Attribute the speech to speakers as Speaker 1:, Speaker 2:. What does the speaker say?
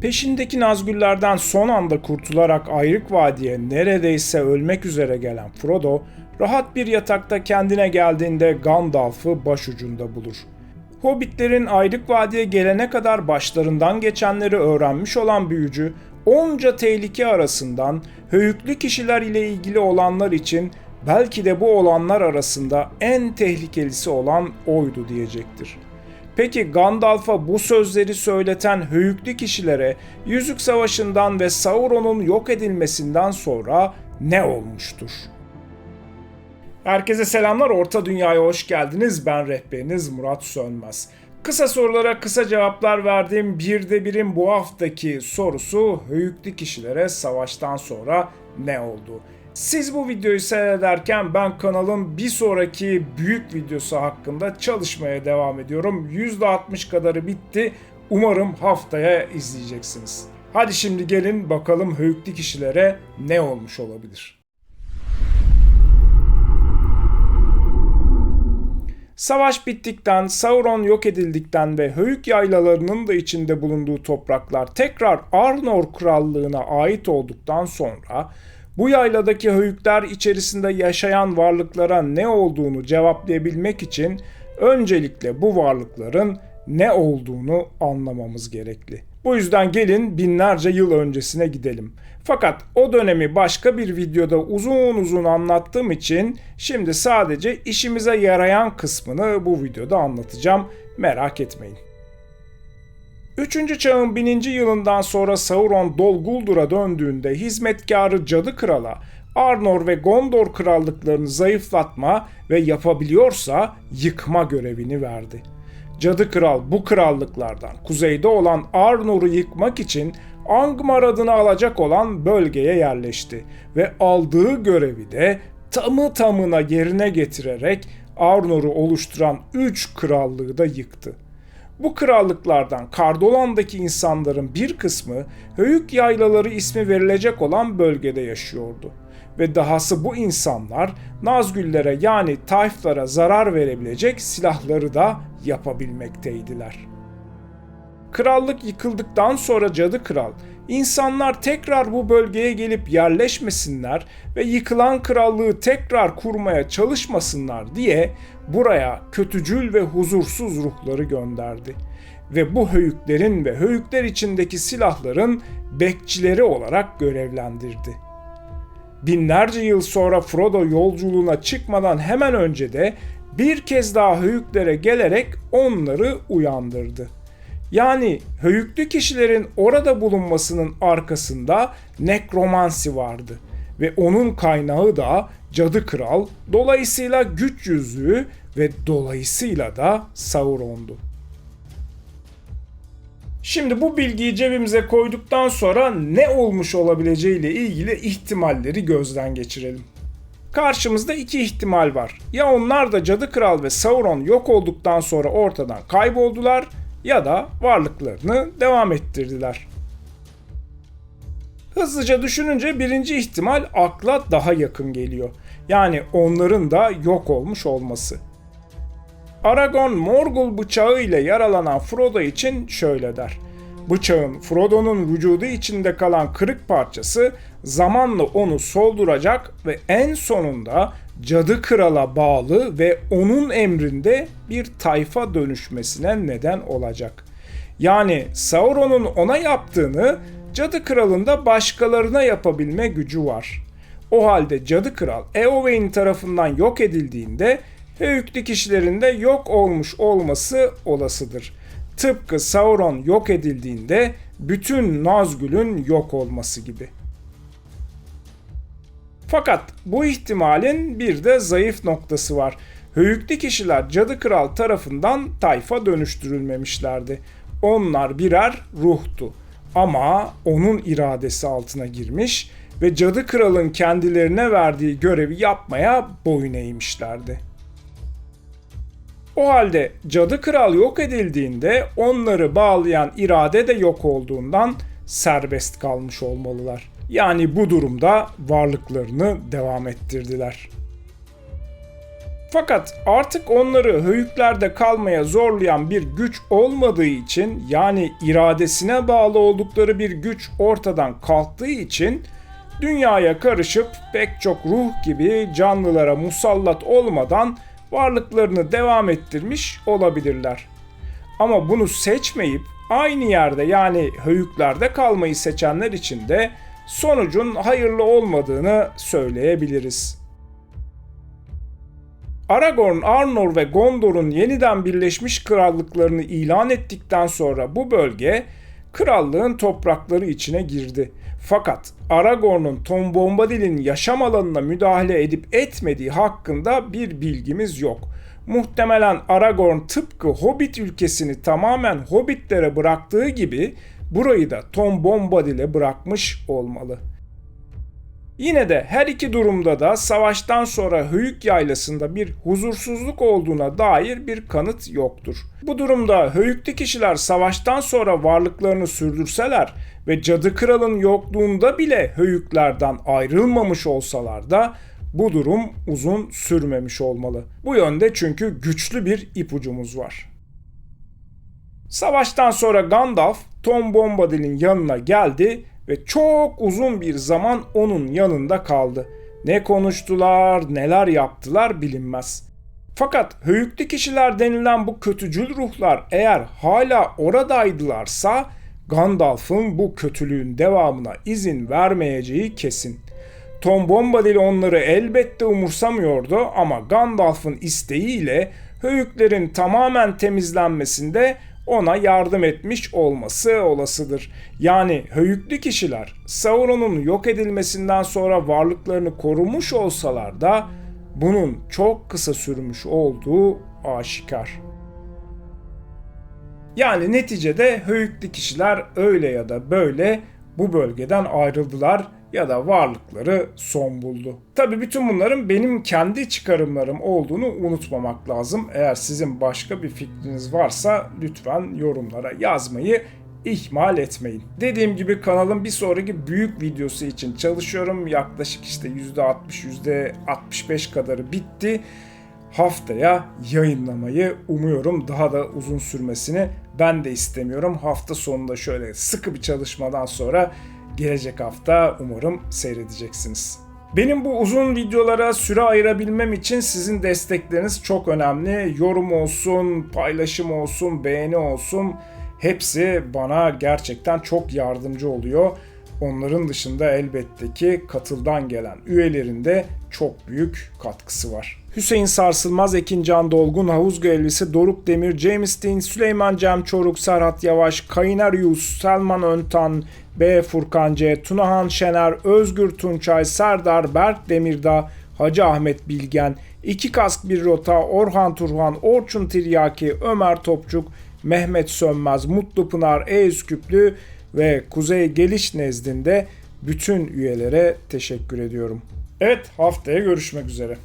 Speaker 1: Peşindeki Nazgüllerden son anda kurtularak Ayrık Vadi'ye neredeyse ölmek üzere gelen Frodo, rahat bir yatakta kendine geldiğinde Gandalf'ı başucunda bulur. Hobbitlerin Ayrık Vadi'ye gelene kadar başlarından geçenleri öğrenmiş olan büyücü, onca tehlike arasından höyüklü kişiler ile ilgili olanlar için belki de bu olanlar arasında en tehlikelisi olan oydu diyecektir. Peki Gandalf'a bu sözleri söyleten höyüklü kişilere Yüzük Savaşı'ndan ve Sauron'un yok edilmesinden sonra ne olmuştur? Herkese selamlar, Orta Dünya'ya hoş geldiniz. Ben rehberiniz Murat Sönmez. Kısa sorulara kısa cevaplar verdiğim bir de birin bu haftaki sorusu höyüklü kişilere savaştan sonra ne oldu? Siz bu videoyu seyrederken ben kanalın bir sonraki büyük videosu hakkında çalışmaya devam ediyorum. %60 kadarı bitti. Umarım haftaya izleyeceksiniz. Hadi şimdi gelin bakalım höyüklü kişilere ne olmuş olabilir. Savaş bittikten, Sauron yok edildikten ve Höyük yaylalarının da içinde bulunduğu topraklar tekrar Arnor Krallığına ait olduktan sonra bu yayladaki höyükler içerisinde yaşayan varlıklara ne olduğunu cevaplayabilmek için öncelikle bu varlıkların ne olduğunu anlamamız gerekli. Bu yüzden gelin binlerce yıl öncesine gidelim. Fakat o dönemi başka bir videoda uzun uzun anlattığım için şimdi sadece işimize yarayan kısmını bu videoda anlatacağım. Merak etmeyin. 3. çağın 1000. yılından sonra Sauron Dol Guldur'a döndüğünde hizmetkarı Cadı Kral'a Arnor ve Gondor krallıklarını zayıflatma ve yapabiliyorsa yıkma görevini verdi. Cadı Kral bu krallıklardan kuzeyde olan Arnor'u yıkmak için Angmar adını alacak olan bölgeye yerleşti ve aldığı görevi de tamı tamına yerine getirerek Arnor'u oluşturan 3 krallığı da yıktı. Bu krallıklardan Kardolan'daki insanların bir kısmı Höyük Yaylaları ismi verilecek olan bölgede yaşıyordu. Ve dahası bu insanlar Nazgüllere yani Tayflara zarar verebilecek silahları da yapabilmekteydiler. Krallık yıkıldıktan sonra Cadı Kral, insanlar tekrar bu bölgeye gelip yerleşmesinler ve yıkılan krallığı tekrar kurmaya çalışmasınlar diye buraya kötücül ve huzursuz ruhları gönderdi. Ve bu höyüklerin ve höyükler içindeki silahların bekçileri olarak görevlendirdi. Binlerce yıl sonra Frodo yolculuğuna çıkmadan hemen önce de bir kez daha höyüklere gelerek onları uyandırdı. Yani höyüklü kişilerin orada bulunmasının arkasında nekromansi vardı ve onun kaynağı da Cadı Kral, dolayısıyla güç yüzüğü ve dolayısıyla da Sauron'du. Şimdi bu bilgiyi cebimize koyduktan sonra ne olmuş olabileceği ile ilgili ihtimalleri gözden geçirelim. Karşımızda iki ihtimal var. Ya onlar da Cadı Kral ve Sauron yok olduktan sonra ortadan kayboldular ya da varlıklarını devam ettirdiler. Hızlıca düşününce birinci ihtimal akla daha yakın geliyor. Yani onların da yok olmuş olması. Aragorn Morgul bıçağı ile yaralanan Frodo için şöyle der. Bıçağın Frodo'nun vücudu içinde kalan kırık parçası zamanla onu solduracak ve en sonunda Cadı Kral'a bağlı ve onun emrinde bir tayfa dönüşmesine neden olacak. Yani Sauron'un ona yaptığını Cadı Kral'ın da başkalarına yapabilme gücü var. O halde Cadı Kral Eowyn tarafından yok edildiğinde höyüklü kişilerin de yok olmuş olması olasıdır. Tıpkı Sauron yok edildiğinde bütün Nazgül'ün yok olması gibi. Fakat bu ihtimalin bir de zayıf noktası var. Höyüklü kişiler Cadı Kral tarafından tayfa dönüştürülmemişlerdi. Onlar birer ruhtu. Ama onun iradesi altına girmiş ve Cadı Kral'ın kendilerine verdiği görevi yapmaya boyun eğmişlerdi. O halde Cadı Kral yok edildiğinde onları bağlayan irade de yok olduğundan serbest kalmış olmalılar. Yani bu durumda varlıklarını devam ettirdiler. Fakat artık onları höyüklerde kalmaya zorlayan bir güç olmadığı için yani iradesine bağlı oldukları bir güç ortadan kalktığı için dünyaya karışıp pek çok ruh gibi canlılara musallat olmadan varlıklarını devam ettirmiş olabilirler. Ama bunu seçmeyip aynı yerde yani höyüklerde kalmayı seçenler için de sonucun hayırlı olmadığını söyleyebiliriz. Aragorn, Arnor ve Gondor'un yeniden birleşmiş krallıklarını ilan ettikten sonra bu bölge krallığın toprakları içine girdi. Fakat Aragorn'un Tom Bombadil'in yaşam alanına müdahale edip etmediği hakkında bir bilgimiz yok. Muhtemelen Aragorn tıpkı Hobbit ülkesini tamamen Hobbitlere bıraktığı gibi burayı da Tom Bombadil'e bırakmış olmalı. Yine de her iki durumda da savaştan sonra Höyük Yaylası'nda bir huzursuzluk olduğuna dair bir kanıt yoktur. Bu durumda Höyük'te kişiler savaştan sonra varlıklarını sürdürseler ve Cadı Kral'ın yokluğunda bile Höyüklerden ayrılmamış olsalar da bu durum uzun sürmemiş olmalı. Bu yönde çünkü güçlü bir ipucumuz var. Savaştan sonra Gandalf Tom Bombadil'in yanına geldi ve çok uzun bir zaman onun yanında kaldı. Ne konuştular, neler yaptılar bilinmez. Fakat höyüklü kişiler denilen bu kötücül ruhlar eğer hala oradaydılarsa Gandalf'ın bu kötülüğün devamına izin vermeyeceği kesin. Tom Bombadil onları elbette umursamıyordu ama Gandalf'ın isteğiyle höyüklerin tamamen temizlenmesinde ona yardım etmiş olması olasıdır. Yani höyüklü kişiler Sauron'un yok edilmesinden sonra varlıklarını korumuş olsalar da bunun çok kısa sürmüş olduğu aşikar. Yani neticede höyüklü kişiler öyle ya da böyle bu bölgeden ayrıldılar ya da varlıkları son buldu. Tabi bütün bunların benim kendi çıkarımlarım olduğunu unutmamak lazım. Eğer sizin başka bir fikriniz varsa lütfen yorumlara yazmayı ihmal etmeyin. Dediğim gibi kanalın bir sonraki büyük videosu için çalışıyorum. Yaklaşık işte %60 %65 kadarı bitti. Haftaya yayınlamayı umuyorum. Daha da uzun sürmesini ben de istemiyorum. Hafta sonunda şöyle sıkı bir çalışmadan sonra gelecek hafta umarım seyredeceksiniz. Benim bu uzun videolara süre ayırabilmem için sizin destekleriniz çok önemli. Yorum olsun, paylaşım olsun, beğeni olsun hepsi bana gerçekten çok yardımcı oluyor. Onların dışında elbette ki katıldan gelen üyelerin de çok büyük katkısı var. Hüseyin Sarsılmaz, Ekin Can Dolgun, Havuz Görevlisi Doruk Demir, James Dean, Süleyman Cem Çoruk, Serhat Yavaş, Kaynar Yus, Selman Öntan, B. Furkan C, Tunahan Şener, Özgür Tunçay, Serdar, Berk Demirdağ, Hacı Ahmet Bilgen, İki Kask Bir Rota, Orhan Turhan, Orçun Tiryaki, Ömer Topçuk, Mehmet Sönmez, Mutlu Pınar, E. Üsküplü ve Kuzey Geliş nezdinde bütün üyelere teşekkür ediyorum. Evet haftaya görüşmek üzere.